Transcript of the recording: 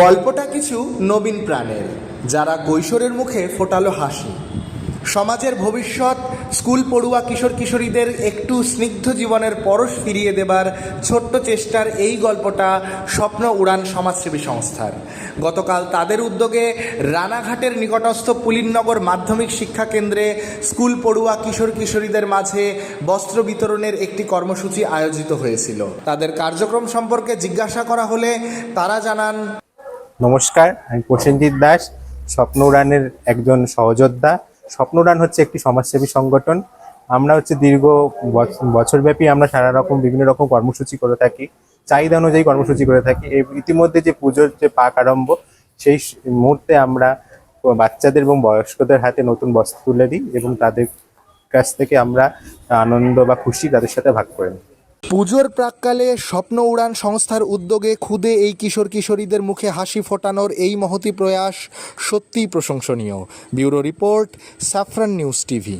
গল্পটা কিছু নবীন প্রাণের, যারা কৈশোরের মুখে ফোটালো হাসি। সমাজের ভবিষ্যৎ, স্কুল পড়ুয়া কিশোর কিশোরীদের একটু স্নিগ্ধ জীবনের পরশ ফিরিয়ে দেবার ছোট্ট চেষ্টার এই গল্পটা স্বপ্ন উড়ান সমাজসেবী সংস্থার। গতকাল তাদের উদ্যোগে রানাঘাটের নিকটস্থ পুলিননগর মাধ্যমিক শিক্ষা কেন্দ্রে স্কুল পড়ুয়া কিশোর কিশোরীদের মাঝে বস্ত্র বিতরণের একটি কর্মসূচি আয়োজিত হয়েছিল। তাদের কার্যক্রম সম্পর্কে জিজ্ঞাসা করা হলে তারা জানান নমস্কার, আমি প্রসেনজিৎ দাস, স্বপ্ন উড়ানের একজন সহযোদ্ধা। স্বপ্ন উড়ান হচ্ছে একটি সমাজসেবী সংগঠন। আমরা হচ্ছে দীর্ঘ বছ- বছরব্যাপী আমরা সারা রকম, বিভিন্ন রকম কর্মসূচি করে থাকি, চাহিদা অনুযায়ী কর্মসূচি করে থাকি। ইতিমধ্যে যে পুজোর যে পাক আরম্ভ, সেই মুহূর্তে আমরা বাচ্চাদের এবং বয়স্কদের হাতে নতুন বস্ত্র তুলে দিই এবং তাদের কাছ থেকে আমরা আনন্দ বা খুশি তাদের সাথে ভাগ করে নিই। পুজোর প্রাককালে স্বপ্ন উড়ান সংস্থার উদ্যোগে খুদে এই কিশোর কিশোরীদের মুখে হাসি ফোটানোর এই মহতি প্রয়াস সত্যিই প্রশংসনীয়। Bureau report, Saffron news TV.